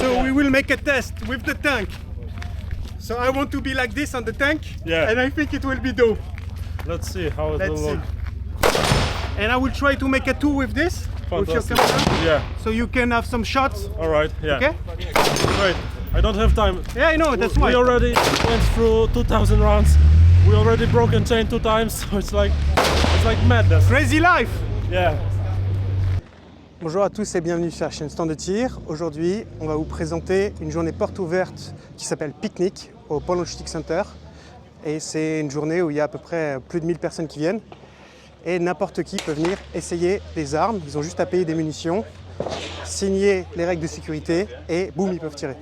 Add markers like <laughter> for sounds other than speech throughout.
so we will make a test with the tank. So I want to be like this on the tank. Yeah. And I think it will be dope. Let's see how it will look. And I will try to make a two with this. With your Fantastic. camera. Yeah. So you can have some shots? All right. Yeah. Okay? Great. I don't have time. Yeah, I know, that's we why. already went through 2,000 rounds. We already broken chain two times, <laughs> so it's like it's like madness. Crazy life! Yeah. Bonjour à tous et bienvenue sur la chaîne Stand de Tir. Aujourd'hui, on va vous présenter une journée porte ouverte qui s'appelle Picnic au Pôle Logistic Center. Et c'est une journée où il y a à peu près plus de 1000 personnes qui viennent. Et n'importe qui peut venir essayer les armes. Ils ont juste à payer des munitions, signer les règles de sécurité et boum, ils peuvent tirer.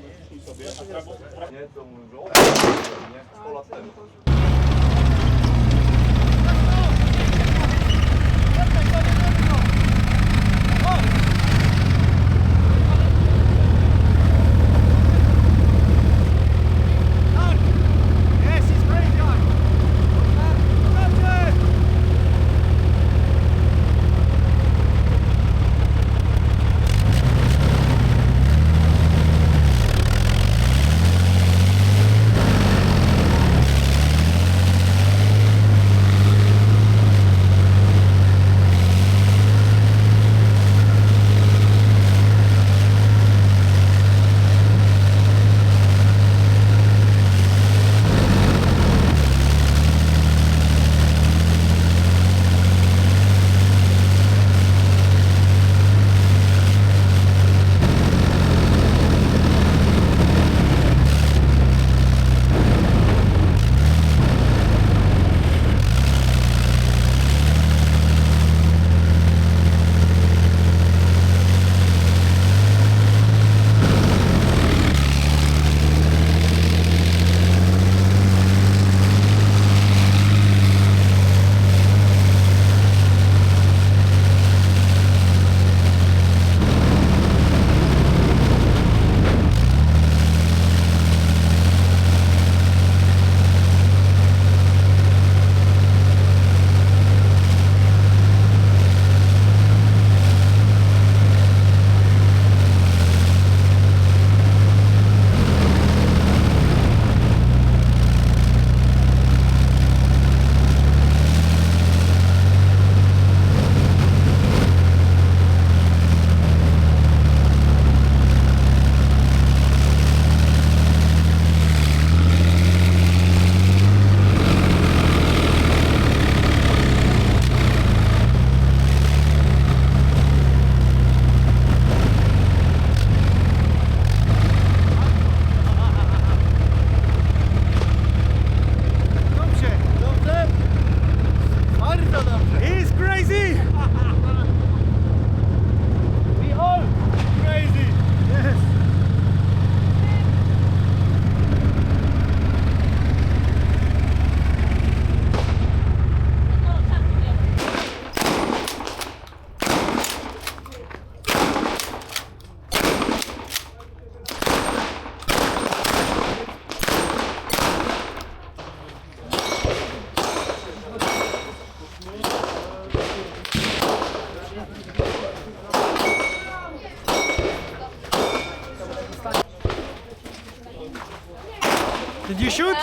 Shoot?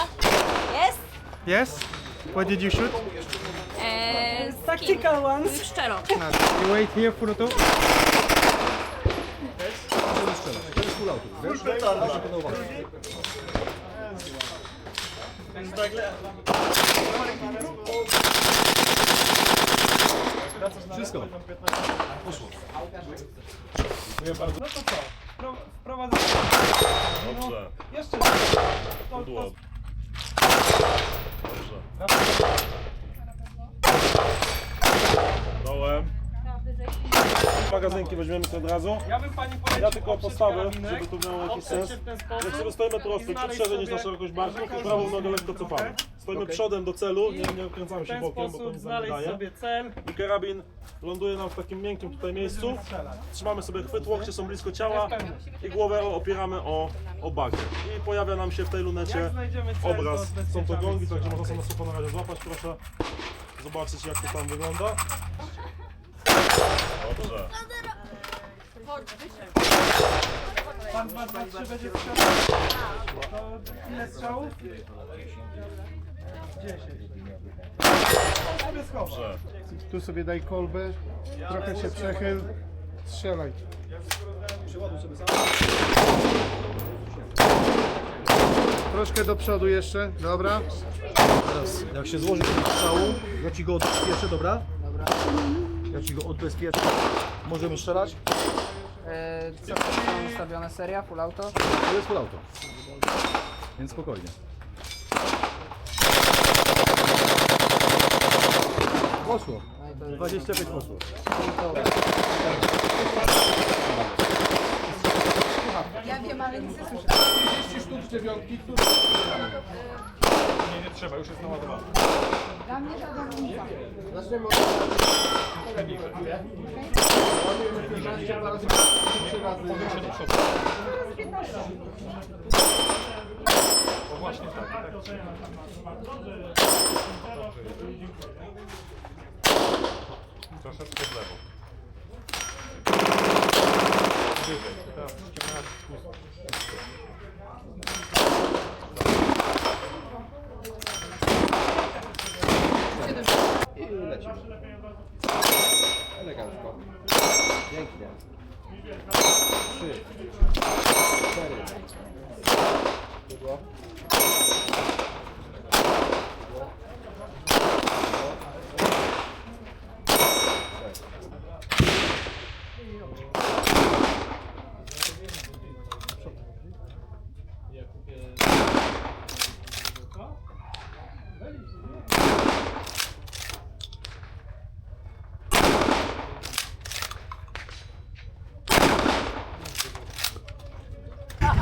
Jest? Yes? What did you shoot? Eee, Tactical ones. Szczelą. You wait here, full auto. Pro- Wprowadzamy. Dobrze. Jeszcze. Pudło. Dobrze. Magazynki weźmiemy sobie od razu. Ja bym pani polecił Ja tylko oprzeć karabinek, żeby to miało jakiś oprzeć sens. się w ten Jak sobie stoimy i prosto, czy znaleźć szerzej niż sobie na szerokość barku, jakąś prawą nogę lekko cofamy. Stoimy przodem do celu, nie, nie kręcamy W się ten bokiem, bo to sposób nic nam nie znaleźć daje. sobie cel. I karabin ląduje nam w takim miękkim tutaj miejscu. Trzymamy sobie chwyt, łokcie są blisko ciała i głowę opieramy o, o. I pojawia nam się w tej lunecie Jak znajdziemy cel, obraz. to Są to odbezpieczamy gongi, także można sobie na razie złapać. Proszę zobaczyć jak to tam wygląda. Dobrze. Pan 2, 2, 3 będzie strzał. To ile strzałów? 10. Sobie schowam. Tu sobie daj kolbę, trochę się przechyl, strzelaj. Troszkę do przodu jeszcze, dobra? Teraz, jak się złoży ten strzału, ja ci go odbezpieczę, dobra? Dobra. Ja ci go odbezpieczę. Możemy strzelać? E, Co tam ustawione? Seria? Full auto? To jest full auto. Więc spokojnie. Poszło. No i to jest 25 poszło. Ja wiem, ale nic nie słyszę. 30 sztuk z dziewiątki, które... Dla mnie żaden różnica. Zaczniemy od... Ładujemy 15 razy, 3 razy. Troszeczkę w lewo.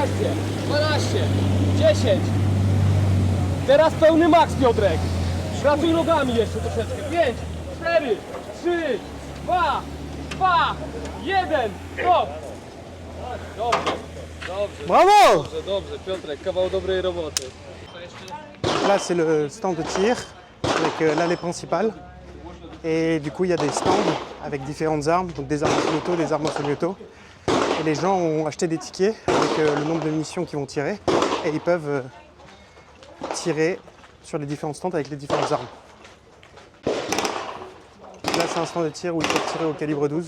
12, 10. Teraz pełny maks, Piotrek. Pracuj nogami jeszcze troszeczkę. 5, 4, 3, 2, 2, 1. Stop. Dobrze, dobrze, Brawo! dobrze, dobrze. Piotrek, kawał dobrej roboty. là, c'est le stand de tir avec euh, l'allée principale. Et du coup, il y a des stands avec différentes armes, donc des armes semi-auto, des armes semi-auto. Et les gens ont acheté des tickets avec euh, le nombre de munitions qu'ils vont tirer. Et ils peuvent euh, tirer sur les différents stands avec les différentes armes. Là, c'est un stand de tir où ils peuvent tirer au calibre 12.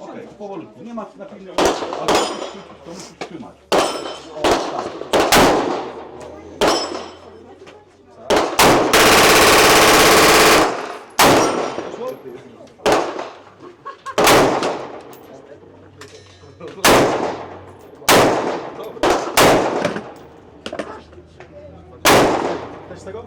Okej, powolutku, nie ma na pilne, ale to musisz trzymać. Też z tego?